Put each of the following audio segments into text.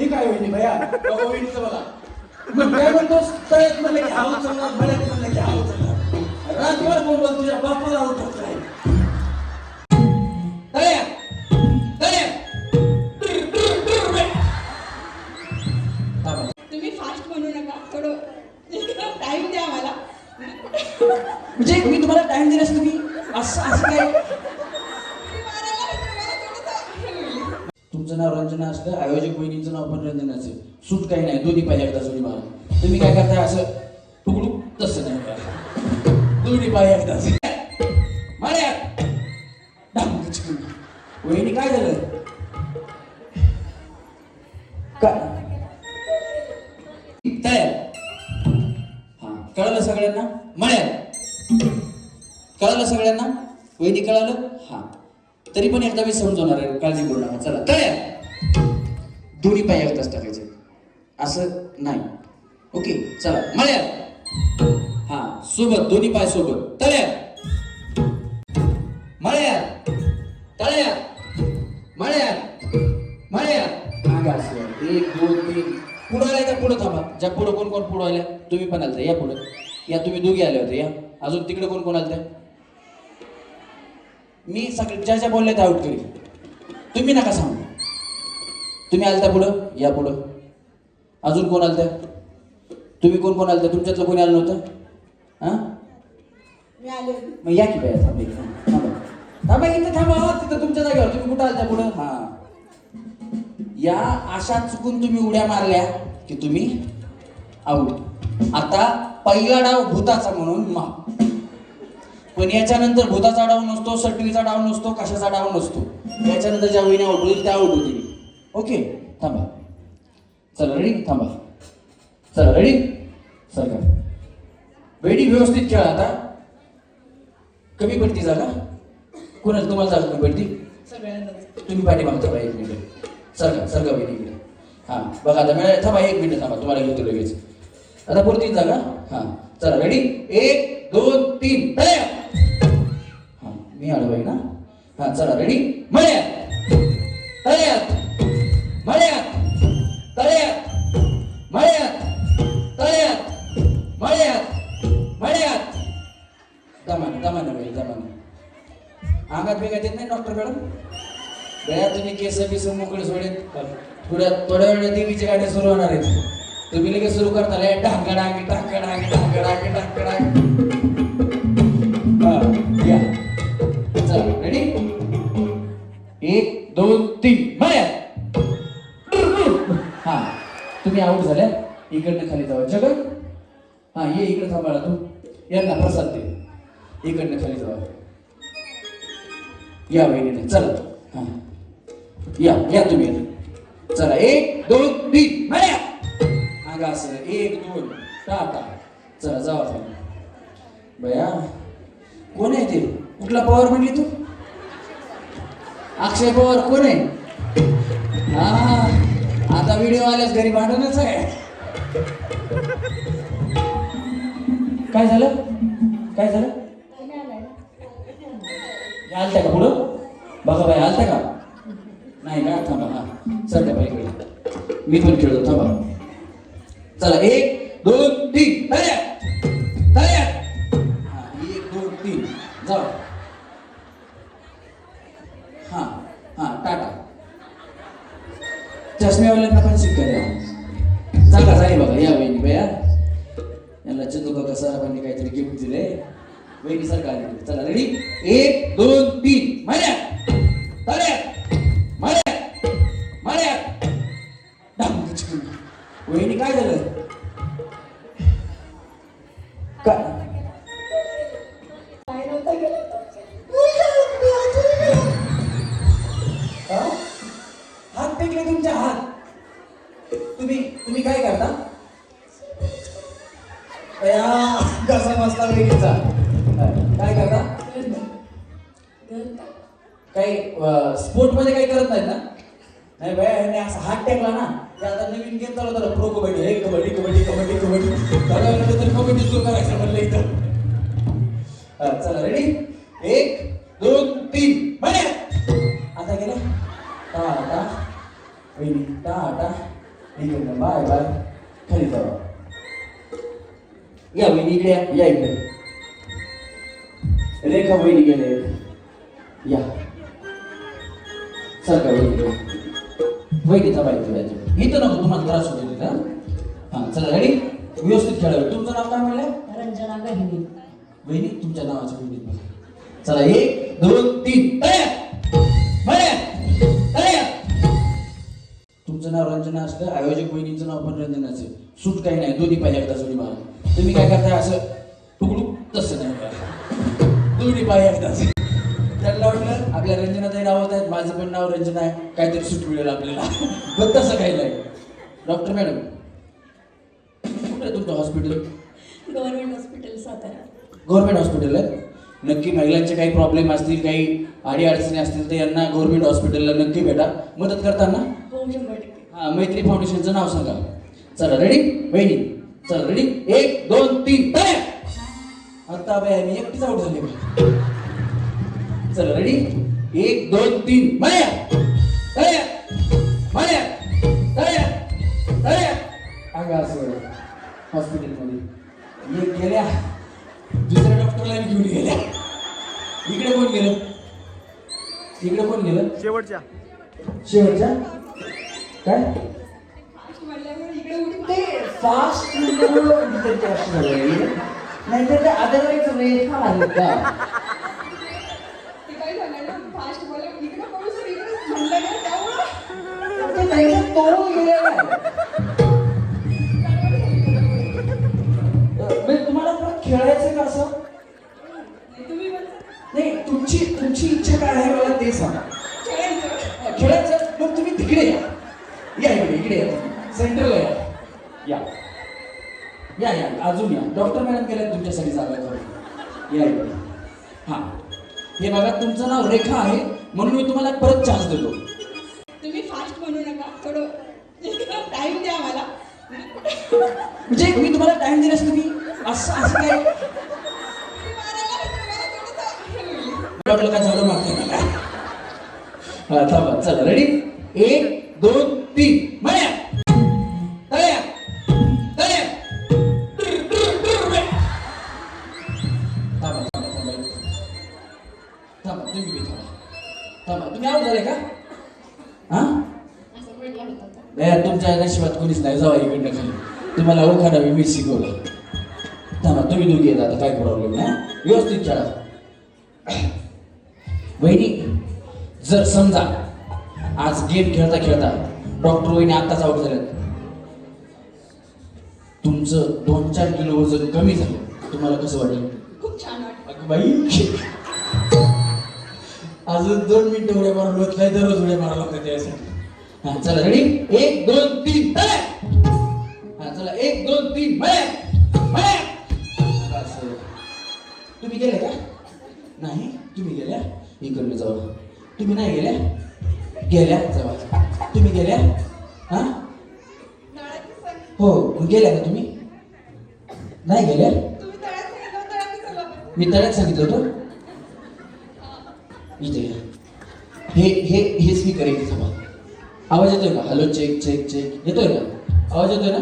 हे काय वहिनी भया वहिनीचं बघा. मग काय म्हणतोस तळ्यात म्हणलं की म्हणलं की रातभर तुझ्या बापाला उठवत नाही. तुम्ही फास्ट म्हणू नका. थोडं टाइम द्या मला. म्हणजे मी तुम्हाला टाइम दिलास तुम्ही? असं असं काय? नाव रंजना असलं आयोजक बहिणीचं नाव पण रंजना असेल. सूट काही नाही दोन्ही पाहिजे एकदा जोडी मारा तुम्ही काय करताय? असं टुकडू तसं नाही करा. दोन्ही पाय एकदाच मार्या वहिनी काय झालं? काय? हा कळलं सगळ्यांना? मळ्या कळलं सगळ्यांना? वहिनी कळालं? हा. तरी पण एकदा मी समजवणार आहे काळजी करू नका. चला तयार. दोन्ही पाय एकदाच टाकायचे. असं नाही. ओके चला. मळ्या हा सोबत दोन्ही पाय सोबत. तळ्या मळ्या तळ्या मळ्या मळ्या मागा एक दोन तीन. पुढं आलाय का पुढं थांबा. ज्या पुढं कोण कोण पुढं आल्या तुम्ही पण आलता. या पुढं. या तुम्ही दोघे आले होते या. अजून तिकडे कोण कोण आलते? मी सगळे ज्या ज्या बोलल्या त्या आउट करीन. तुम्ही नका सांगू. तुम्ही आलता पुढं? या पुढं. अजून कोण आलत्या तुम्ही कोण कोण आलत्या तुमच्यातलं कोणी आलं नव्हतं? हां? मी आले होते. मग या की बाया थांबा. थांबा. थांबा इथं थांबा तिथं तुमच्या जागेवर. तुम्ही कुठं आलता पुढं? हां. या आशा चुकून तुम्ही उड्या मारल्या की तुम्ही आऊट आता पहिला डाव भूताचा म्हणून मा पण याच्यानंतर भूताचा डाव नसतो सटवीचा डाव नसतो कशाचा डाव नसतो. याच्यानंतर ज्या वहिनी आउट होईल त्या होतील ओके थांबा. चला रेडी थांबा. चला रेडी सरकार वेडी व्यवस्थित खेळा आता. कमी पडती जागा? कोणाला तुम्हाला जागा कमी पडती? तुम्ही पाठी मागता एक मिनिट. सरका सरका बहिणी इकडे. हां बघा आता मिळालं थांबा एक मिनिट थांबा. तुम्हाला घेतो लगेच. आता पुरती जागा? हां चला रेडी एक दोन तीन. हां मी आलो आहे ना? हां चला रेडी मळ्या! अंगात वेगात नाही डॉक्टर मॅडम. बया तुम्ही केस बिस मोकळे सोडेल. थोड्या थोड्या वेळात देवीची गाडी सुरू होणार आहेत. तुम्ही लगेच सुरू करता ढाका डांगी ढाका डांगी ढाका डांगी ढाका डांगी या. चला रेडी एक दोन तीन. मळ्या हा तुम्ही आऊट झाल्या. इकडनं खाली जावा. जगन. हा ये इकडे थांबाळा तू. यांना प्रसाद दे. इकडनं खाली जावा. या वहिनीने चला या या तुम्ही चला एक दोन तीन. मळ्या अंगा असं एक दोन टाटा चला जावा खाली बया कोण आहे ते? कुठला पवार म्हणली तू? अक्षय पवार कोण आहे? हा आता व्हिडिओ आल्यास घरी भांडूनच आहे. काय झालं? काय झालं? हे का पुढं? बघा बाई आलता का? नाही का? थांबा हा. सध्या बाई मी पण खेळतो थांबा. चला एक दोन कसा वेगळीचा काय करता काही स्पोर्टमध्ये काही करत नाहीत ना? नाही बाया ह्यांनी असा हात टेकला ना ते आता नवीन गेम चालू झालं प्रो कबड्डी. हे कबड्डी कबड्डी कबड्डी कबड्डी. तर कबड्डी सुरू करायचं म्हणलं इथं. चला रेडी एक दोन तीन. म्हणे आता गेलं टाटा वहिनी टाटा. इकडनं बाय बाय खाली जाऊ. या वहिनी इकडे या या इकडे रेखा वहिनी गेले या सरका वहिनी इकडे. वहिनी थांबा इथे नको तुम्हाला त्रास होतो तिथं हां चला रेडी व्यवस्थित खेळावं तुमचं नाव काय म्हणलं रंजना गहिनी वहिनी तुमच्या नावाची वहिनी चला एक दोन तीन तुमचं नाव रंजना असलं आयोजक वहिनीचं नाव पण रंजनाच आहे सूट काही नाही दोन्ही पाय एकदा जोडी मारा तुम्ही काय करताय असं टुकडू तसं नाही. दोन्ही पाय एकदाच. त्यांना वाटलं आपल्या रंजनाताई नावात आहेत माझं पण नाव रंजना आहे. काहीतरी सूट मिळेल आपल्याला. पण तसं काही नाही. डॉक्टर मॅडम कुठे आहे तुमचं hospital? Government hospital Satara. Government hospital आहे? नक्की महिलांचे काही प्रॉब्लेम असतील काही अडी अडचणी असतील तर यांना गव्हर्नमेंट हॉस्पिटलला नक्की भेटा. मदत करताना? हो हा मैत्री फाउंडेशनचं नाव सांगा. चला रेडी वहिनी. चला रेडी एक दोन तीन तयार! आता बाय मी एकटीच आउट झाले. चला रेडी एक दोन तीन माया! तयार! माया! तयार! तयार! अगं असं हॉस्पिटलमध्ये एक गेल्या दुसऱ्या डॉक्टरला घेऊन गेल्या. इकडे कोण गेलं? इकडे कोण गेलं? शेवटच्या. शेवटच्या? काय म्हणल्यावर इकडे उडी ते फास्ट नाही तर ते अदरवाईज रेखा आहेत का गेलेला. म्हणजे तुम्हाला खेळायचं का असं? नाही, तुमची तुमची इच्छा काय आहे मला ते सांगा. खेळायचं. मग तुम्ही तिकडे या. इकडे इकडे या सेंटरला या या अजून या. डॉक्टर मॅडम गेल्या तुमच्यासाठी जागा करून. या इकडे हां. हे बघा तुमचं नाव रेखा आहे म्हणून मी तुम्हाला परत चान्स देतो. तुम्ही फास्ट म्हणू नका. थोडं टाइम द्या मला. म्हणजे मी तुम्हाला टाइम दिलास तुम्ही असं असं काय? हे. वाटलं काय झालं मागते मला हा थांबा. चला रेडी एक दोन तुम्ही थांबा तुम्ही आऊट झाले का? हा. नाही तुमच्या नशिबात कोणीच नाही. जावा इकडनं खाली. तुम्हाला ओळखा मी शिकवलं थांबा तुम्ही दोघी येत आता काय प्रॉब्लेम नाही व्यवस्थित खेळा वहिनी जर समजा आज गेम खेळता खेळता डॉक्टर वहिनी आत्ताच आउट झाल्यात. तुमचं दोन चार किलो वजन कमी झालं. तुम्हाला कसं वाटेल? खूप छान वाटतं अगं बाई. अजून दोन मिनिटं उड्या मारून होत नाही दररोज उड्या मारावं लागतं त्यासाठी. हा चला रेडी एक दोन तीन हा चला एक दोन तीन. तुम्ही गेले का? नाही? तुम्ही गेल्या? इकडनं जाऊ. तुम्ही नाही गेल्या? गेल्या जावा. तुम्ही गेल्या? हा? हो गेल्या का तुम्ही? नाही गेल्या? मी तळ्यात सांगितलं होतं. हे हे हे स्पीकर आहे इथे थांबा. आवाज येतोय का? हॅलो चेक चेक चेक येतोय ना आवाज येतोय ना?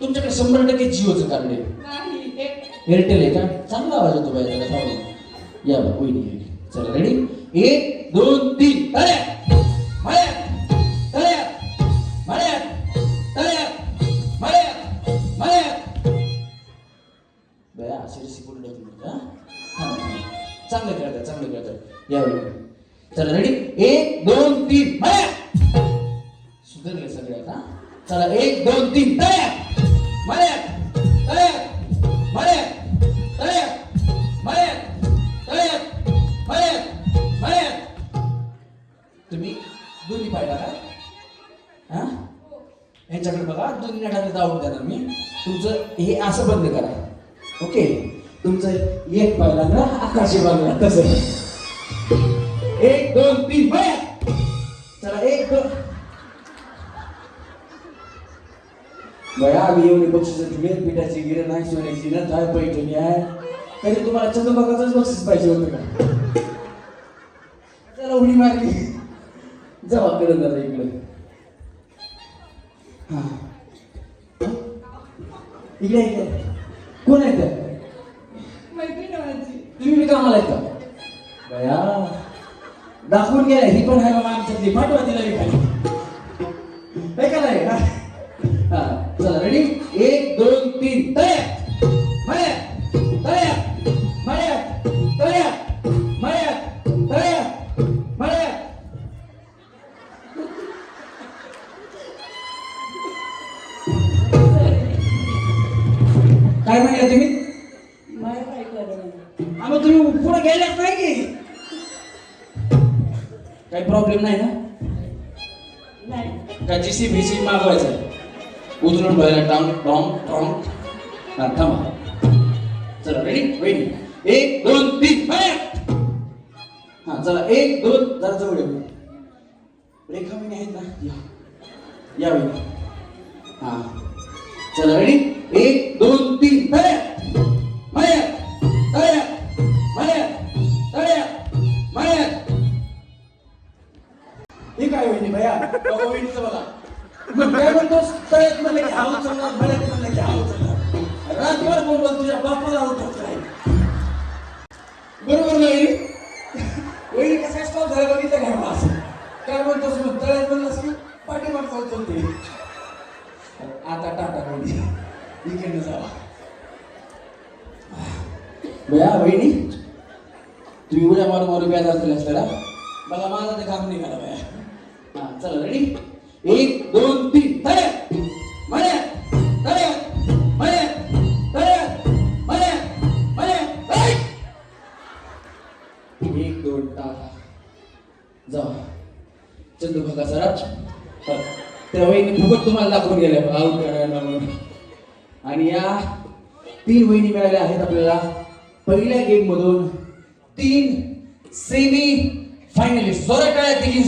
तुमच्याकडे शंभर टक्के जिओचं कार्ड आहे. एक एअरटेल आहे का? चांगला आवाज येतो बाई थांबा. या बा कोणी चला रेडी एक दोन तीन. अरे! चांगलं खेळतात या चला रेडी एक दोन तीन माळ्या सुधारले सगळ्यात हा चला एक दोन तीन तळ्या माळ्या तळ्या माळ्या तळ्या माळ्या तळ्या माळ्या माळ्या तुम्ही दोन्ही पाहिला का? हा? यांच्याकडे बघा दोन्ही नटाने जाऊन देणार मी. तुमचं हे असं बंद करा. ओके? तुमचं एक पाहिला ना आकाशी बाजूला तसं. एक दोन तीन बाया! चला एक. दोन बया आम्ही एवढी बक्षीस दिली पिठाची गिरण आहे सोन्याची ना काय पैठणी आहे. तरी तुम्हाला चंद्रबागाच बक्षीस पाहिजे होतं का? चला उडी मारली. जावा कडे दादा इकडे. हा. इकडे इकडे. कोण आहे तर मैत्रीण आहे माझी तुम्ही बी कामाला आहेत का बया दाखवून गेले ही पण आहे बाबा आमच्यातली. पाठवा तिला एक काय चला रेडी एक दोन तीन तयार! काही प्रॉब्लेम नाही ना? नाही. का जीसी भीसी मागवायचं? उचलून ठेवायला टांग टॉंग टॉंग हा थांबा. चला रेडी वेट एक दोन तीन. हा चला. एक दोन. जरा जवळ येऊ. रेखा वहिनी आहेत ना? या. या वहिनी हा. चला रेडी एक दोन या बहिणी तुम्ही उड्या मारून मारून व्याज असलेला असताना बघा माझा ते काम निघाला बाया. हा चला रेडी एक दोन तीन तयार मळ्या तयार मळ्या तयार मळ्या मळ्या एक दोन टाका जाऊ. चंदू काका सराज. त्या वहिनी फुकट तुम्हाला दाखवून गेल्या आऊट करायला म्हणून. आणि या तीन वहिनी मिळाल्या आहेत आपल्याला. पहिल्या गेम मधून तीन सेमी फायनलिस्ट जोरात टाळ्या तिघी